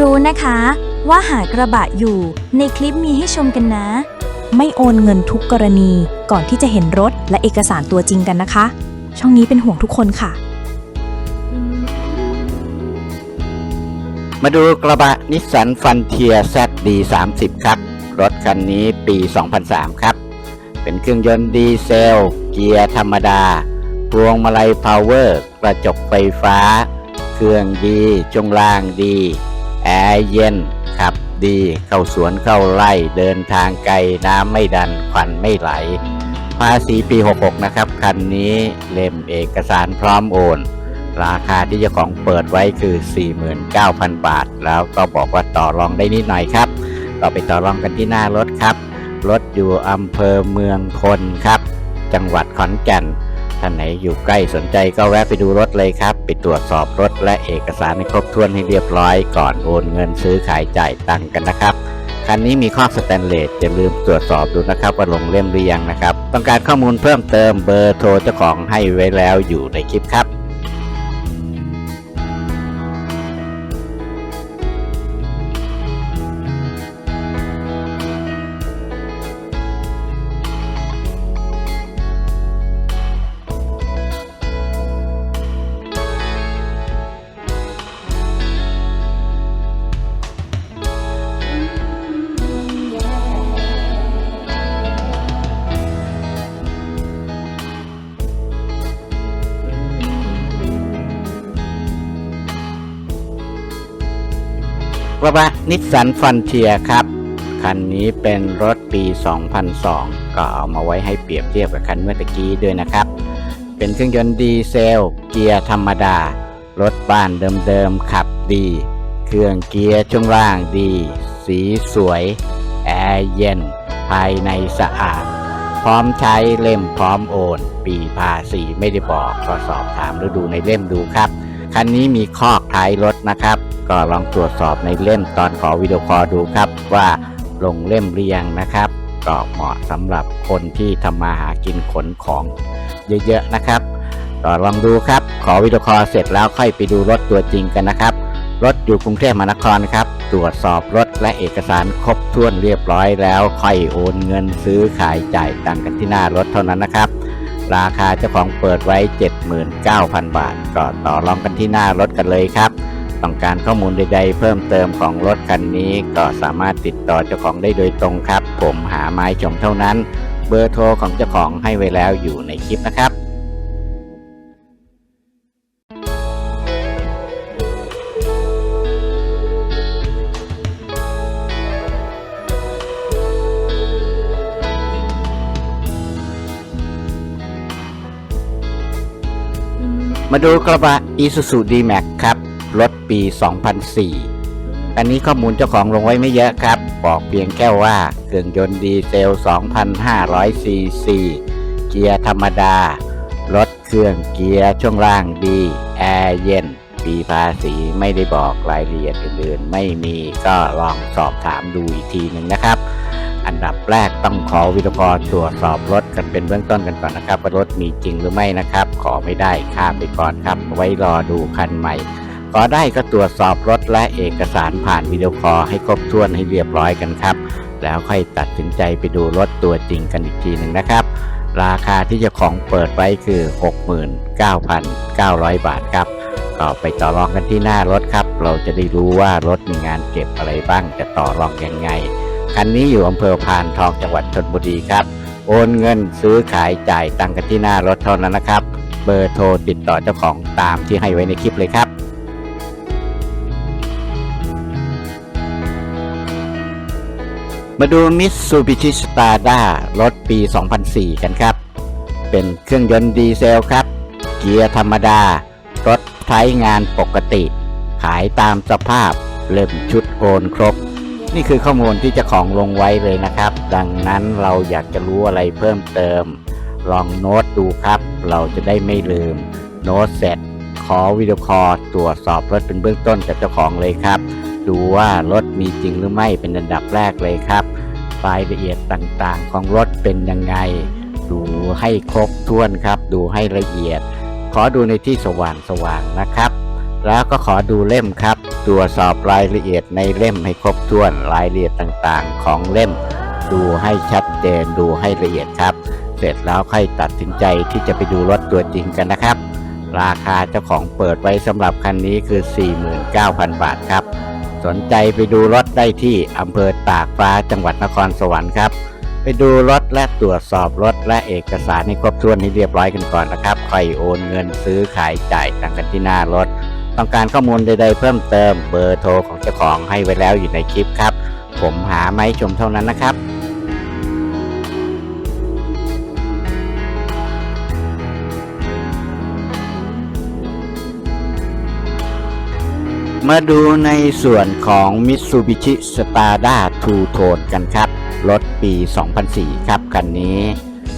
รู้นะคะ ว่าหากระบะอยู่ในคลิปมีให้ชมกันนะ ไม่โอนเงินทุกกรณีก่อนที่จะเห็นรถและเอกสารตัวจริงกันนะคะ ช่องนี้เป็นห่วงทุกคนค่ะ มาดูกระบะนิสสันฟันเทีย ZD 30 ครับ รถคันนี้ปี 2003 ครับ เป็นเครื่องยนต์ดีเซล เกียร์ธรรมดา พวงมาลัยพาวเวอร์ กระจกไฟฟ้า เครื่องดีจงล่างดี เย็น ขับดี เข้าสวนเข้าไร่เดินทางไกลน้ำไม่ดันควันไม่ไหล ภาษีปี 66 นะครับ คันนี้เล่มเอกสารพร้อมโอน ราคาที่เจ้าของเปิดไว้คือ 49,000 บาท แล้วก็บอกว่าต่อรองได้นิดหน่อยครับเราไปต่อรองกันที่หน้ารถครับ รถอยู่อำเภอเมืองพลครับ จังหวัดขอนแก่น ท่านไหนอยู่ใกล้สนใจก็แวะไปดูรถเลยครับ ไปตรวจสอบรถและเอกสารให้ครบถ้วนให้เรียบร้อยก่อนโอนเงินซื้อขายจ่ายตังค์กันนะครับคันนี้มีข้อสแตนเลสอย่าลืมตรวจสอบดูนะครับว่าลงเล่มหรือยังนะครับ ต้องการข้อมูลเพิ่มเติมเบอร์โทรเจ้าของให้ไว้แล้วอยู่ในคลิปครับ ระบะนิสสันฟันเทียครับ คันนี้เป็นรถปี 2002 ก็เอามาไว้ให้เปรียบเทียบกับคันเมื่อตะกี้ด้วยนะครับ เป็นเครื่องยนต์ดีเซล เกียร์ธรรมดา รถบ้านเดิมๆ ขับดี เครื่องเกียร์ช่วงล่างดี สีสวย แอร์เย็น ภายในสะอาด พร้อมใช้เล่มพร้อมโอน ปีภาษีไม่ได้บอกก็สอบถามหรือดูในเล่มดูครับ คันนี้มีคอกท้ายรถนะครับ ก็ลองตรวจสอบในเล่มตอนขอวิดีโอคอลดูครับว่าลงเล่มเรียงนะครับก็เหมาะสำหรับคนที่ทำมาหากินขนของเยอะๆนะครับก็ลองดูครับ ขอวิดีโอคอลเสร็จแล้วค่อยไปดูรถตัวจริงกันนะครับ รถอยู่กรุงเทพมหานครนะครับ ตรวจสอบรถและเอกสารครบถ้วนเรียบร้อยแล้วค่อยโอนเงินซื้อขายจ่ายตังกันที่หน้ารถเท่านั้นนะครับ ราคาเจ้าของเปิดไว้ 79,000 บาท ก็ต่อรองกันที่หน้ารถกันเลยครับ ต้องการข้อมูลใด ๆ เพิ่มเติมของรถคันนี้ ก็สามารถติดต่อเจ้าของได้โดยตรงครับ ผมหาไม้ชมเท่านั้น เบอร์โทรของเจ้าของให้ไว้แล้วอยู่ในคลิปนะครับมาดูกระบะ Isuzu D-Max ครับ รถปี 2004 อันนี้ข้อมูลเจ้าของลงไว้ไม่เยอะครับ บอกเพียงแค่ว่าเครื่องยนต์ดีเซล 2,500 ซีซี เกียร์ธรรมดา รถเครื่องเกียร์ช่วงล่างดี แอร์เย็น ปีภาษีไม่ได้บอกรายละเอียดอื่นๆ ไม่มีก็ลองสอบถามดูอีกทีหนึ่งนะครับอันดับแรกต้องขอวิดีโอคอลตรวจสอบรถกันเป็นเบื้องต้นกันก่อนนะครับว่ารถมีจริงหรือไม่นะครับ ขอไม่ได้ข้ามไปก่อนครับ ไว้รอดูคันใหม่ อได้ก็ตรวจสอบรถและเอกสารผ่านวิดีโอคอลให้ครบถ้วนให้เรียบร้อยกันครับ แล้วค่อยตัดสินใจไปดูรถตัวจริงกันอีกทีหนึ่งนะครับ ราคาที่เจ้าของเปิดไว้คือ 69,900 บาทครับก็ไปต่อรองกันที่หน้ารถครับ เราจะได้รู้ว่ารถมีงานเก็บอะไรบ้างจะต่อรองยังไง คันนี้อยู่อำเภอพานทองจังหวัดชนบุรีครับ โอนเงินซื้อขายจ่ายตังค์กันที่หน้ารถเท่านั้นนะครับ เบอร์โทรติดต่อเจ้าของตามที่ให้ไว้ในคลิปเลยครับ มาดูมิ t ซูบิชิสตาร์ด้ารถปี 2004 กันครับ เป็นเครื่องยนต์ดีเซลครับ เกียร์ธรรมดา รถใช้งานปกติ ขายตามสภาพ เล่มชุดโอนครบ นี่คือข้อมูลที่เจ้าของลงไว้เลยนะครับ ดังนั้นเราอยากจะรู้อะไรเพิ่มเติม ลองโน้ตดูครับ เราจะได้ไม่ลืม โน้ตเสร็จ ขอวิดีโอคอลตรวจสอบรถเป็นเบื้องต้นกับเจ้าของเลยครับ ดูว่ารถมีจริงหรือไม่เป็นอันดับแรกเลยครับรายละเอียดต่างๆ ของรถเป็นยังไง ดูให้ครบถ้วนครับ ดูให้ละเอียด ขอดูในที่สว่างๆนะครับ แล้วก็ขอดูเล่มครับ ตรวจสอบรายละเอียดในเล่มให้ครบถ้วนรายละเอียดต่างๆ ของเล่ม ดูให้ชัดเจนดูให้ละเอียดครับ เสร็จแล้วค่อยตัดสินใจที่จะไปดูรถตัวจริงกันนะครับ ราคาเจ้าของเปิดไว้สำหรับคันนี้คือ 49,000 บาทครับ สนใจไปดูรถได้ที่อำเภอตากฟ้าจังหวัดนครสวรรค์ครับ ไปดูรถและตรวจสอบรถและเอกสารให้ครบถ้วนให้เรียบร้อยกันก่อนนะครับใครโอนเงินซื้อขายจ่ายต่างกันที่หน้ารถ ต้องการข้อมูลใดๆ เพิ่มเติมเบอร์โทรของเจ้าของให้ไว้แล้วอยู่ในคลิปครับ ผมหาไม้ชมเท่านั้นนะครับ มาดูในส่วนของ Mitsubishi Stada Two Tone กันครับ รถปี 2004 ครับ คันนี้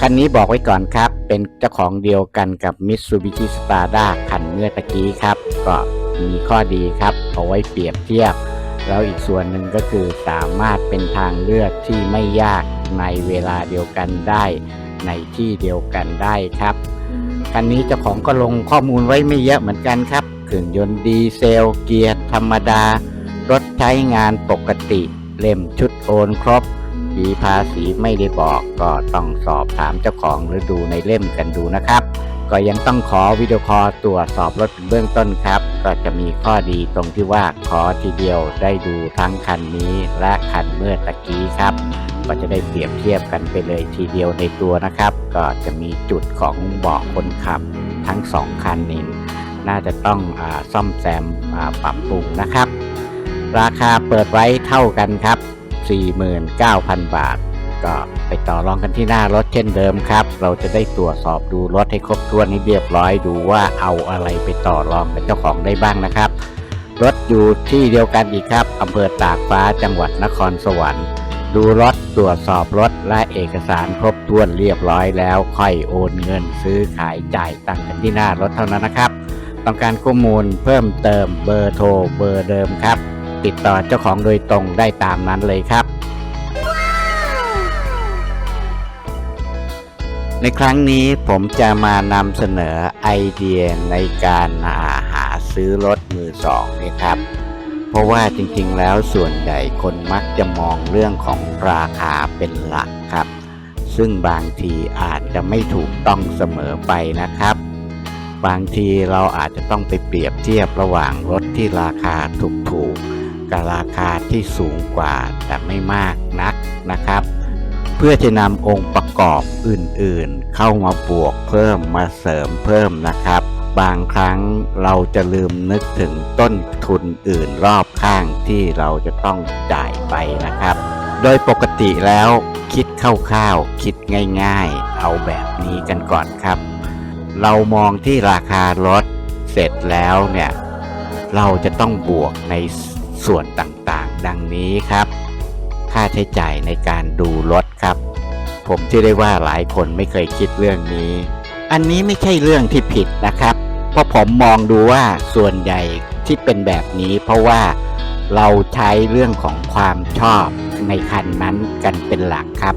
คันนี้บอกไว้ก่อนครับ เป็นเจ้าของเดียวกันกับ Mitsubishi Stada คันเมื่อตะกี้ครับ ก็มีข้อดีครับ เอาไว้เปรียบเทียบ แล้วอีกส่วนหนึ่งก็คือสามารถเป็นทางเลือกที่ไม่ยากในเวลาเดียวกันได้ในที่เดียวกันได้ครับ คันนี้เจ้าของก็ลงข้อมูลไว้ไม่เยอะเหมือนกันครับ เครื่องยนต์ดีเซล เกียร์ธรรมดา รถใช้งานปกติ เล่มชุดโอนครบปีภาษีไม่ได้บอกก็ต้องสอบถามเจ้าของหรือดูในเล่มกันดูนะครับ ก็ยังต้องขอวิดีโอคอลตรวจสอบรถเป็นเบื้องต้นครับ ก็จะมีข้อดีตรงที่ว่าขอทีเดียวได้ดูทั้งคันนี้และคันเมื่อตะกี้ครับก็จะได้เปรียบเทียบกันไปเลยทีเดียวในตัวนะครับ ก็จะมีจุดของเบาะคนขับทั้งสองคันนี้ น่าจะต้องอซ่อมแซมปรับปรุงนะครับ ราคาเปิดไว้เท่ากันครับ 49,000 บาท ก็ไปต่อรองกันที่หน้ารถเช่นเดิมครับ เราจะได้ตรวจสอบดูรถให้ครบถ้วนให้เรียบร้อยดูว่าเอาอะไรไปต่อรองกับเจ้าของได้บ้างนะครับ รถอยู่ที่เดียวกันอีกครับอำเภอตากฟ้าจังหวัดนครสวรรค์ดูรถตรวจสอบรถและเอกสารครบถ้วนเรียบร้อยแล้ว ค่อยโอนเงินซื้อขายจ่ายตังค์กันที่หน้ารถเท่านั้นนะครับ ต้องการข้อมูลเพิ่มเติมเบอร์โทรเบอร์เดิมครับ ติดต่อเจ้าของโดยตรงได้ตามนั้นเลยครับ ในครั้งนี้ผมจะมานำเสนอไอเดียในการหาหาซื้อรถมือสองนี่ครับ เพราะว่าจริงๆแล้วส่วนใหญ่คนมักจะมองเรื่องของราคาเป็นหลักครับ ซึ่งบางทีอาจจะไม่ถูกต้องเสมอไปนะครับ บางทีเราอาจจะต้องไปเปรียบเทียบระหว่างรถที่ราคาถูกๆกับราคาที่สูงกว่าแต่ไม่มากนักนะครับ เพื่อจะนำองค์ประกอบอื่นๆ เข้ามาบวกเพิ่มมาเสริมเพิ่มนะครับ บางครั้งเราจะลืมนึกถึงต้นทุนอื่นรอบข้างที่เราจะต้องจ่ายไปนะครับ โดยปกติแล้วคิดคร่าวๆคิดง่ายๆ เอาแบบนี้กันก่อนครับ เรามองที่ราคารถเสร็จแล้วเนี่ย เราจะต้องบวกในส่วนต่างๆ ดังนี้ครับ ค่าใช้จ่ายในการดูรถครับ ผมเชื่อได้ว่าหลายคนไม่เคยคิดเรื่องนี้ อันนี้ไม่ใช่เรื่องที่ผิดนะครับ เพราะผมมองดูว่าส่วนใหญ่ที่เป็นแบบนี้ เพราะว่าเราใช้เรื่องของความชอบในคันนั้นกันเป็นหลักครับ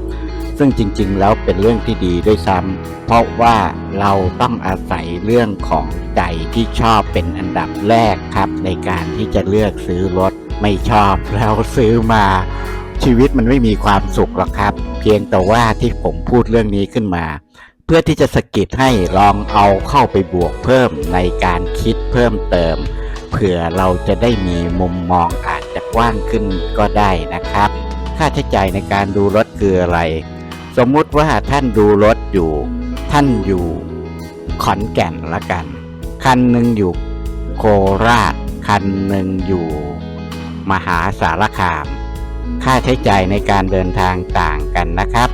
ซึ่งจริงๆ แล้วเป็นเรื่องที่ดีด้วยซ้ำเพราะว่าเราต้องอาศัยเรื่องของใจที่ชอบเป็นอันดับแรกครับ ในการที่จะเลือกซื้อรถไม่ชอบแล้วซื้อมา ชีวิตมันไม่มีความสุขหรอกครับ เพียงแต่ว่าที่ผมพูดเรื่องนี้ขึ้นมา เพื่อที่จะสะกิดให้ลองเอาเข้าไปบวกเพิ่มในการคิดเพิ่มเติมเผื่อเราจะได้มีมุมมองอาจจะกว้างขึ้นก็ได้นะครับ ค่าใช้จ่ายในการดูรถคืออะไร สมมุติว่าท่านดูรถอยู่ ท่านอยู่ขอนแก่นละกัน คันหนึ่งอยู่โคราช คันหนึ่งอยู่มหาสารคาม ค่าใช้จ่ายในการเดินทางต่างกันนะครับ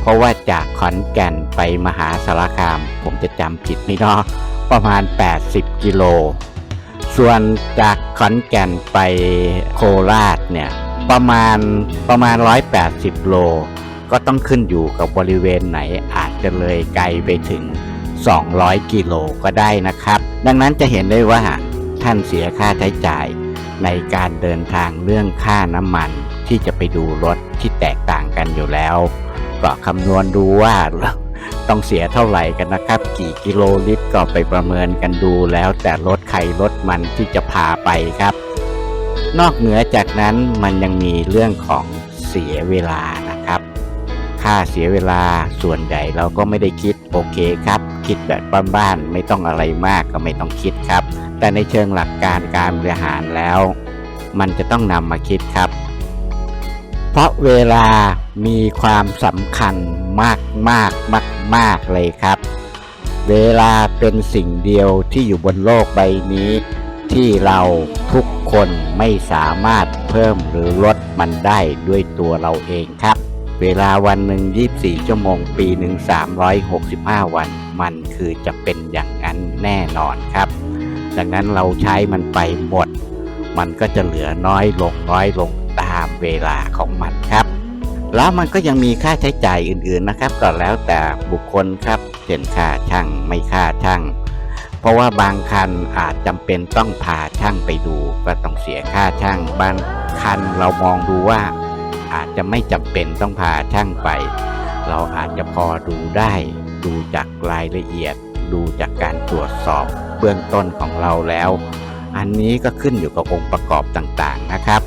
เพราะว่าจากขอนแก่นไปมหาสารคาม ผมจะจำผิดไม่เนาะประมาณ 80 กิโล ส่วนจากขอนแก่นไปโคราชเนี่ยประมาณประมาณ 180 โล ก็ต้องขึ้นอยู่กับบริเวณไหนอาจจะเลยไกลไปถึง 200 กิโลก็ได้นะครับ ดังนั้นจะเห็นได้ว่าท่านเสียค่าใช้จ่าย ในการเดินทางเรื่องค่าน้ำมันที่จะไปดูรถที่แตกต่างกันอยู่แล้ว ก็คำนวณดูว่าต้องเสียเท่าไหร่กันนะครับ กี่กิโลลิตรก็ไปประเมินกันดูแล้ว แต่รถใครรถมันที่จะพาไปครับ นอกเหนือจากนั้นมันยังมีเรื่องของเสียเวลา ค่าเสียเวลาส่วนใหญ่เราก็ไม่ได้คิดโอเคครับ คิดแบบบ้านๆไม่ต้องอะไรมากก็ไม่ต้องคิดครับ แต่ในเชิงหลักการการบริหารแล้ว มันจะต้องนำมาคิดครับ เพราะเวลามีความสำคัญมากมากมากมากเลยครับ เวลาเป็นสิ่งเดียวที่อยู่บนโลกใบนี้ ที่เราทุกคนไม่สามารถเพิ่มหรือลดมันได้ด้วยตัวเราเองครับ เวลาวันหนึ่ง24 ชั่วโมง ปีหนึ่ง365 วัน มันคือจะเป็นอย่างนั้นแน่นอนครับ ดังนั้นเราใช้มันไปหมด มันก็จะเหลือน้อยลงน้อยลงตามเวลาของมันครับ แล้วมันก็ยังมีค่าใช้จ่ายอื่นๆนะครับ ก็แล้วแต่บุคคลครับเช่นค่าช่างไม่ค่าช่างเพราะว่าบางคันอาจจำเป็นต้องพาช่างไปดู ก็ต้องเสียค่าช่างบางคันเรามองดูว่า อาจจะไม่จำเป็นต้องพาช่างไป เราอาจจะพอดูได้ ดูจากรายละเอียด ดูจากการตรวจสอบเบื้องต้นของเราแล้ว อันนี้ก็ขึ้นอยู่กับองค์ประกอบต่างๆนะครับ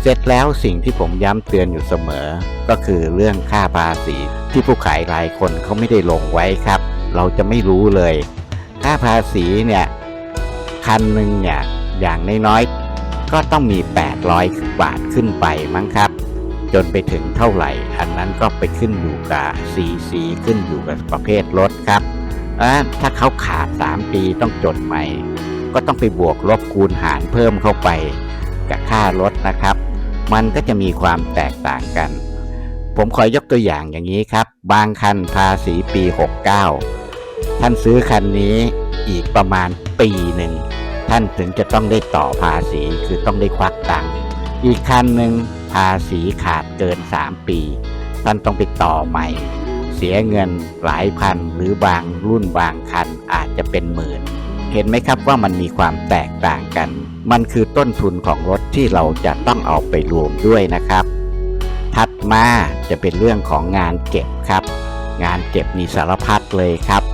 เสร็จแล้วสิ่งที่ผมย้ำเตือนอยู่เสมอ ก็คือเรื่องค่าภาษีที่ผู้ขายหลายคนเขาไม่ได้ลงไว้ครับ เราจะไม่รู้เลย ค่าภาษีเนี่ยคันหนึ่งเนี่ยอย่างน้อยๆ ก็ต้องมี 800 บาทขึ้นไปมั้งครับ จนไปถึงเท่าไหร่ อันนั้นก็ไปขึ้นอยู่กับสีสีขึ้นอยู่กับประเภทรถครับถ้าเขาขาด 3 ปีต้องจดใหม่ ก็ต้องไปบวกลบคูณหารเพิ่มเข้าไป กับค่ารถนะครับ มันก็จะมีความแตกต่างกัน ผมขอยกตัวอย่างอย่างนี้ครับ บางคันภาษีปี 69 ท่านซื้อคันนี้อีกประมาณปีหนึ่ง ท่านถึงจะต้องได้ต่อภาษีคือต้องได้ควักตังค์อีกคันหนึ่งภาษีขาดเกิน 3 ปี ท่านต้องไปต่อใหม่ เสียเงินหลายพันหรือบางรุ่นบางคันอาจจะเป็นหมื่น เห็นไหมครับว่ามันมีความแตกต่างกัน มันคือต้นทุนของรถที่เราจะต้องเอาไปรวมด้วยนะครับ ถัดมาจะเป็นเรื่องของงานเก็บครับ งานเก็บมีสารพัดเลยครับ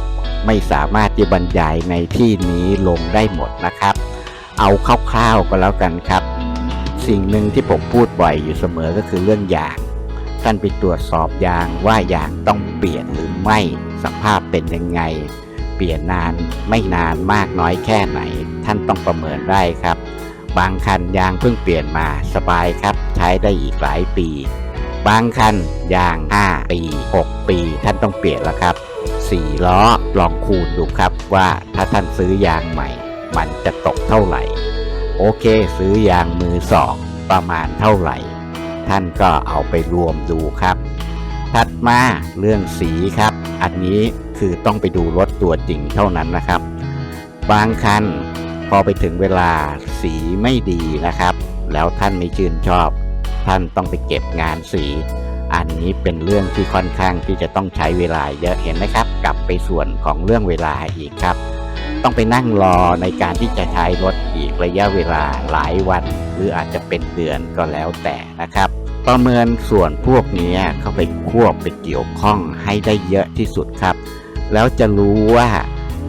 ไม่สามารถจะบรรยายในที่นี้ลงได้หมดนะครับ เอาคร่าวๆก็แล้วกันครับ สิ่งหนึ่งที่ผมพูดบ่อยอยู่เสมอก็คือเรื่องยางท่านไปตรวจสอบยางว่ายางต้องเปลี่ยนหรือไม่สภาพเป็นยังไง เปลี่ยนนานไม่นานมากน้อยแค่ไหน ท่านต้องประเมินได้ครับ บางคันยางเพิ่งเปลี่ยนมาสบายครับ ใช้ได้อีกหลายปี บางคันยาง 5 ปี 6 ปี ท่านต้องเปลี่ยนแล้วครับ 4 ล้อ ลองคูณดูครับว่าถ้าท่านซื้อยางใหม่ มันจะตกเท่าไหร่ โอเค ซื้อยางมือสองประมาณเท่าไหร่ ท่านก็เอาไปรวมดูครับ ถัดมาเรื่องสีครับ อันนี้คือต้องไปดูรถตัวจริงเท่านั้นนะครับ บางคันพอไปถึงเวลาสีไม่ดีนะครับ แล้วท่านไม่ชื่นชอบ ท่านต้องไปเก็บงานสี อันนี้เป็นเรื่องที่ค่อนข้างที่จะต้องใช้เวลาเยอะเห็นไหมครับ กลับไปส่วนของเรื่องเวลาอีกครับ ต้องไปนั่งรอในการที่จะใช้รถอีกระยะเวลาหลายวัน หรืออาจจะเป็นเดือนก็แล้วแต่นะครับ ประเมินส่วนพวกนี้เข้าไปควบไปเกี่ยวข้องให้ได้เยอะที่สุดครับ แล้วจะรู้ว่า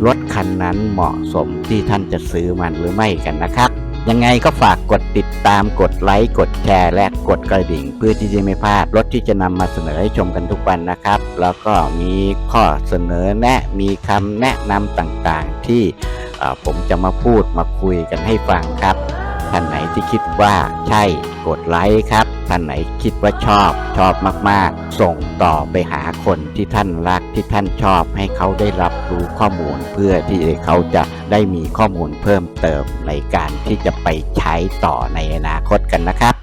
รถคันนั้นเหมาะสมที่ท่านจะซื้อมันหรือไม่กันนะครับ ยังไงก็ฝากกดติดตามกดไลค์กดแชร์ และกดกระดิ่ง เพื่อที่จะไม่พลาดรถที่จะนำมาเสนอให้ชมกันทุกวันนะครับ แล้วก็มีข้อเสนอแนะมีคำแนะนำต่างๆ ที่ผมจะมาพูดมาคุยกันให้ฟังครับท่านไหนที่คิดว่าใช่กดไลค์ครับ ท่านไหนคิดว่าชอบชอบมากๆ ส่งต่อไปหาคนที่ท่านรักที่ท่านชอบให้เขาได้รับรู้ข้อมูล เพื่อที่เขาจะได้มีข้อมูลเพิ่มเติมในการที่จะไปใช้ต่อในอนาคตกันนะครับ